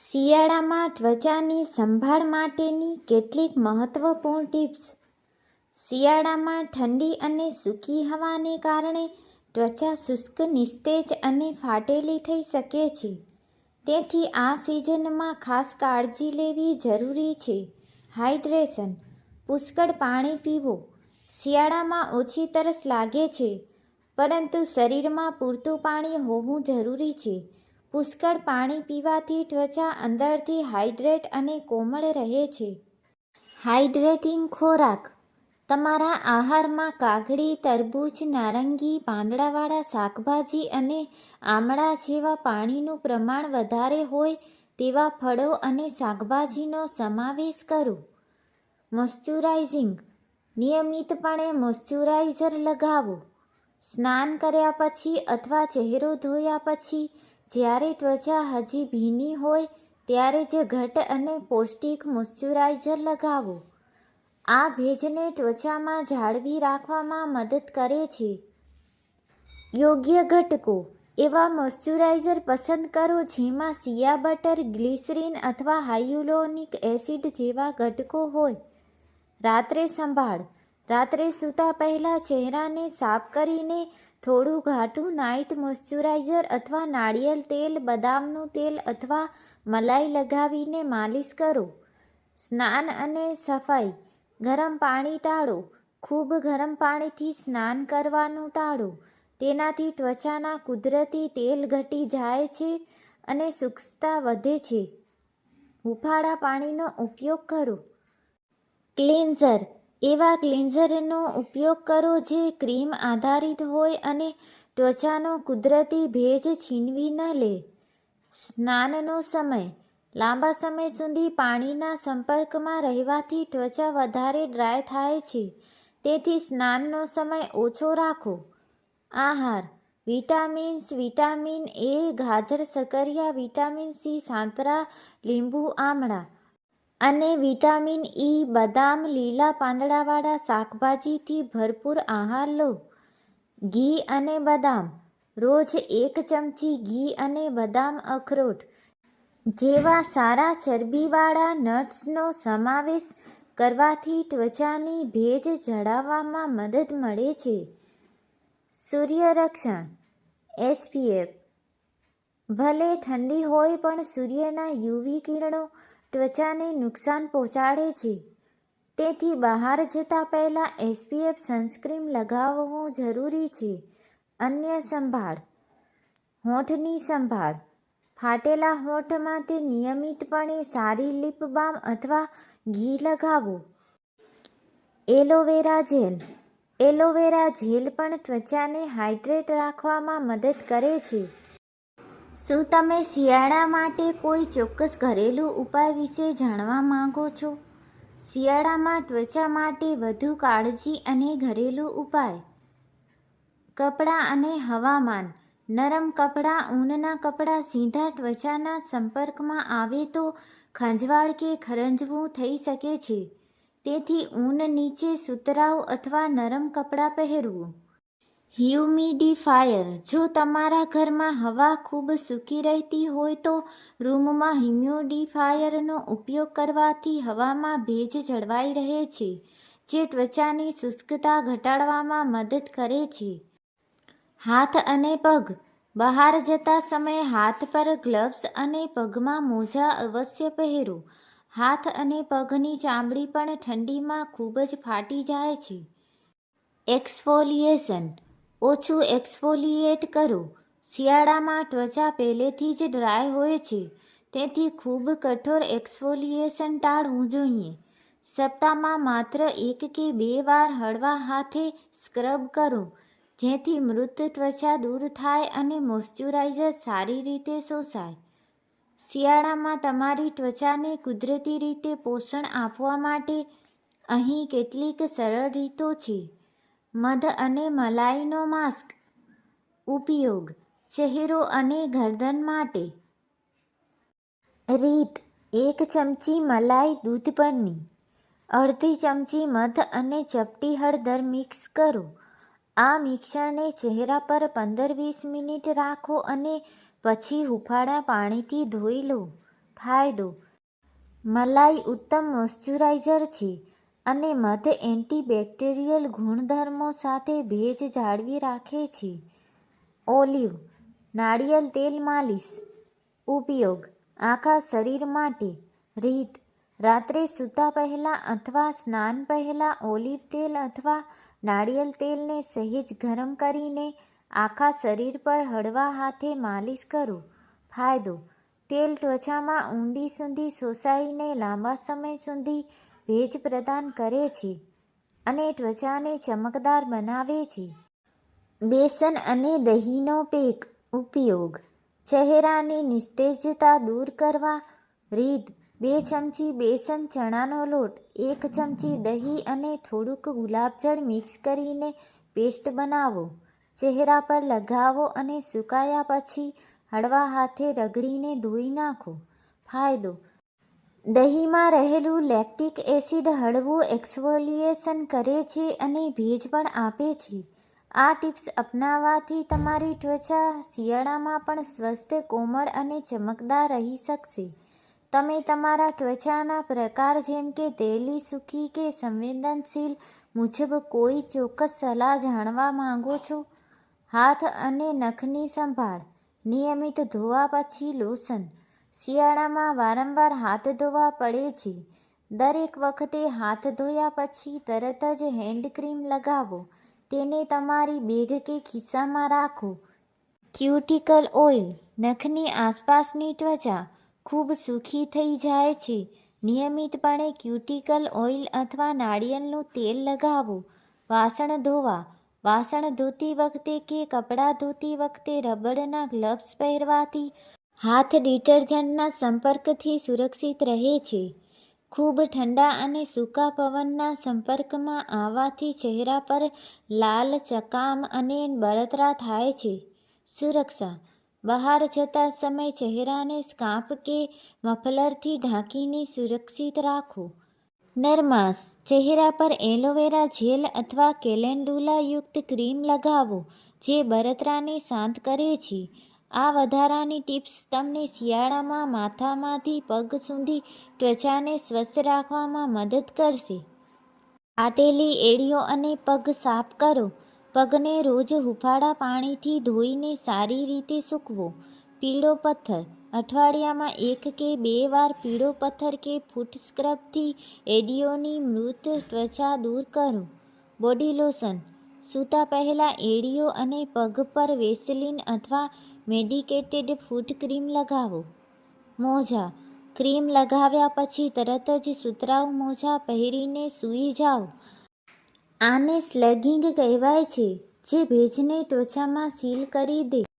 શિયાળામાં ત્વચાની સંભાળ માટેની કેટલીક મહત્વપૂર્ણ ટિપ્સ. શિયાળામાં ઠંડી અને સૂકી હવાને કારણે ત્વચા શુષ્ક, નિસ્તેજ અને ફાટેલી થઈ શકે છે. તેથી આ સિઝનમાં ખાસ કાળજી લેવી જરૂરી છે. હાઇડ્રેશન, પુષ્કળ પાણી પીવું શિયાળામાં ઓછી તરસ લાગે છે, પરંતુ શરીરમાં પૂરતું પાણી હોવું જરૂરી છે. પુષ્કળ પાણી પીવાથી ત્વચા અંદરથી હાઇડ્રેટ અને કોમળ રહે છે. હાઇડ્રેટિંગ ખોરાક. તમારા આહારમાં કાકડી તરબૂચ, નારંગી, પાંદડાવાળા શાકભાજી અને આમળા જેવા પાણીનું પ્રમાણ વધારે હોય તેવા ફળો અને શાકભાજીનો સમાવેશ કરો. મોઇશ્ચરાઇઝિંગ. નિયમિતપણે મોઇશ્ચરાઇઝર લગાવો. સ્નાન કર્યા પછી અથવા ચહેરો ધોયા પછી જ્યારે ત્વચા હજી ભીની હોય, ત્યારે જ ઘટ અને પૌષ્ટિક મોઇશ્ચરાઇઝર લગાવો. આ ભેજને ત્વચામાં જાળવી રાખવામાં મદદ કરે છે. યોગ્ય ઘટકો. એવા મોઇશ્ચરાઇઝર પસંદ કરો જેમાં શિયા બટર, ગ્લિસરીન અથવા હાઇયુલોનિક એસિડ જેવા ઘટકો હોય. રાત્રે સંભાળ. રાત્રે સૂતા પહેલાં ચહેરાને સાફ કરીને થોડું ઘાટું નાઇટ મોઇશ્ચરાઇઝર અથવા નાળિયેર તેલ, બદામનું તેલ અથવા મલાઈ લગાવીને માલિશ કરો. સ્નાન અને સફાઈ. ગરમ પાણી ટાળો. ખૂબ ગરમ પાણીથી સ્નાન કરવાનું ટાળો. તેનાથી ત્વચાના કુદરતી તેલ ઘટી જાય છે અને શુષ્કતા વધે છે. હૂંફાળા પાણીનો ઉપયોગ કરો. ક્લિન્ઝર. એવા ક્લિન્ઝરનો ઉપયોગ કરો જે ક્રીમ આધારિત હોય અને ત્વચાનો કુદરતી ભેજ છીનવી ન લે. સ્નાનનો સમય. લાંબા સમય સુધી પાણીના સંપર્કમાં રહેવાથી ત્વચા વધારે ડ્રાય થાય છે. તેથી સ્નાનનો સમય ઓછો રાખો. આહાર. વિટામિન્સ, વિટામિન એ, ગાજર શકરિયા વિટામિન સી, સાંતરા, લીંબુ, આમળા. અને વિટામિન ઈ બદામ, લીલા પાંદડાવાળા શાકભાજીથી ભરપૂર આહાર લો. ઘી અને બદામ. રોજ એક ચમચી ઘી અને બદામ અખરોટ. જેવા સારા ચરબીવાળા નટ્સનો સમાવેશ કરવાથી ત્વચાની ભેજ જળાવવામાં મદદ મળે છે. સૂર્યરક્ષણ. એસપીએફ ભલે ઠંડી હોય પણ સૂર્યના યુવી કિરણો ત્વચાને નુકસાન પહોંચાડે છે. તેથી બહાર જતાં પહેલાં એસપીએફ સનસ્ક્રીન લગાવવું જરૂરી છે. અન્ય સંભાળ. હોઠની સંભાળ. ફાટેલા હોઠમાં તે નિયમિતપણે સારી લીપ બામ અથવા ઘી લગાવો. Aloe vera gel. એલોવેરા જેલ પણ ત્વચાને હાઇડ્રેટ રાખવામાં મદદ કરે છે. શું તમે શિયાળા માટે કોઈ ચોક્કસ ઘરેલું ઉપાય વિશે જાણવા માંગો છો? શિયાળામાં ત્વચા માટે વધુ કાળજી અને ઘરેલું ઉપાય? કપડાં અને હવામાન? નરમ કપડાં, ઊનના કપડાં સીધા ત્વચાના સંપર્કમાં આવે તો ખંજવાળ કે ખરંજવું થઈ શકે છે. તેથી ઊન નીચે સુતરાવ અથવા નરમ કપડાં પહેરવું. હ્યુમિડિફાયર. જો તમારા ઘરમાં હવા ખૂબ સૂકી રહેતી હોય તો રૂમમાં હ્યુમિડિફાયરનો ઉપયોગ કરવાથી હવામાં ભેજ જળવાઈ રહે છે, જે ત્વચાની શુષ્કતા ઘટાડવામાં મદદ કરે છે. હાથ અને પગ. બહાર જતા સમયે હાથ પર ગ્લવ્સ અને પગમાં મોજા અવશ્ય પહેરો. હાથ અને પગની ચામડી પણ ઠંડીમાં ખૂબ જ ફાટી જાય છે. એક્સફોલિએશન ઓછું એક્સફોલિએટ કરો. શિયાળામાં ત્વચા પહેલેથી જ ડ્રાય હોય છે, તેથી ખૂબ કઠોર એક્સફોલિએશન ટાળવું જોઈએ. સપ્તાહમાં માત્ર એક કે બે વાર હળવા હાથે સ્ક્રબ કરો, જેથી મૃત ત્વચા દૂર થાય અને મોઇશ્ચરાઇઝર સારી રીતે શોષાય. શિયાળામાં તમારી ત્વચાને કુદરતી રીતે પોષણ આપવા માટે અહીં કેટલીક સરળ રીતો છે. મધ અને મલાઈનો માસ્ક. ઉપયોગ. ચહેરો અને ગરદન માટે. રીત. એક ચમચી મલાઈ દૂધ પરની. અડધી ચમચી મધ અને ચપટી હળદર મિક્સ કરો. આ મિક્સરને ચહેરા પર પંદર વીસ મિનિટ રાખો અને પછી હૂંફાળા પાણીથી ધોઈ લો. ફાયદો. મલાઈ ઉત્તમ મોઇશ્ચરાઇઝર છે. અને મધ એન્ટીબેક્ટેરિયલ ગુણધર્મો સાથે ભેજ જાળવી રાખે છે. ઓલિવ, નાળિયેર તેલ માલિશ, ઉપયોગ, આખા શરીર માટે, રીત, રાત્રે સૂતા પહેલાં અથવા સ્નાન પહેલાં ઓલિવ તેલ અથવા નાળિયેર તેલને સહેજ ગરમ કરીને આખા શરીર પર હળવા હાથે માલિશ કરો. ફાયદો, તેલ ત્વચામાં ઊંડી સુધી શોષાઈને લાંબા સમય સુધી ભેજ પ્રદાન કરે છે અને ત્વચાને ચમકદાર બનાવે છે. બેસન અને દહીંનો પેક ઉપયોગ ચહેરાની નિસ્તેજતા દૂર કરવા, રીત બે ચમચી બેસન ચણાનો લોટ, એક ચમચી દહીં અને થોડુંક ગુલાબજળ મિક્સ કરીને પેસ્ટ બનાવો. ચહેરા પર લગાવો અને સુકાયા પછી હળવા હાથે રગડીને ધોઈ નાખો. ફાયદો દહીંમાં રહેલું લેક્ટિક એસિડ હળવું એક્સફોલિએશન કરે છે અને ભેજ પણ આપે છે. આ ટિપ્સ અપનાવવાથી તમારી ત્વચા શિયાળામાં પણ સ્વસ્થ, કોમળ અને ચમકદાર રહી શકશે. તમે તમારા ત્વચાના પ્રકાર જેમ કે તેલી, સૂકી કે સંવેદનશીલ મુજબ કોઈ ચોક્કસ સલાહ જાણવા માંગો છો? હાથ અને નખની સંભાળ, નિયમિત ધોવા પછી લોશન શિયાળામાં વારંવાર હાથ ધોવા પડે છે. દરેક વખતે હાથ ધોયા પછી તરત જ હેન્ડ ક્રીમ લગાવો. તેને તમારી બેગ કે ખિસ્સામાં રાખો. ક્યુટિકલ ઓઇલ, નખની આસપાસની ત્વચા, ખૂબ સૂકી થઈ જાય છે. નિયમિતપણે ક્યુટિકલ ઓઇલ અથવા નાળિયેરનું તેલ લગાવો. વાસણ ધોવા. વાસણ ધોતી વખતે કે કપડાં ધોતી વખતે રબરના ગ્લવ્સ પહેરવાથી હાથ ડિટર્જન્ટના સંપર્કથી સુરક્ષિત રહે છે. ખૂબ ઠંડા અને સૂકા પવનના સંપર્કમાં આવવાથી ચહેરા પર લાલ ચકામ અને બળતરા થાય છે. સુરક્ષા. બહાર જતા સમયે ચહેરાને સ્કાર્ફ કે મફલરથી ઢાંકીને સુરક્ષિત રાખો. નરમાસ. ચહેરા પર એલોવેરા જેલ અથવા કેલેન્ડુલાયુક્ત ક્રીમ લગાવો, જે બળતરાને શાંત કરે છે. આ વધારાની ટિપ્સ તમને શિયાળામાં માથામાંથી પગ સુધી ત્વચાને સ્વસ્થ રાખવામાં મદદ કરશે. આટેલી એડીઓ અને પગ સાફ કરો. પગને રોજ હૂંફાળા પાણીથી ધોઈને સારી રીતે સૂકવો. પીળો પથ્થર. અઠવાડિયામાં એક કે બે વાર પીળો પથ્થર કે ફૂટ સ્ક્રબથી એડીઓની મૃત ત્વચા દૂર કરો. Body lotion. સૂતા પહેલાં એડીઓ અને પગ પર વેસલિન અથવા મેડિકેટેડ ફૂટ ક્રીમ લગાવો. મોજા. ક્રીમ લગાવ્યા પછી તરત જ સુતરાઉ મોજા પહેરીને સૂઈ જાઓ. આને સ્લગિંગ કહેવાય છે, જે ભેજને ટોચામાં સીલ કરી દે.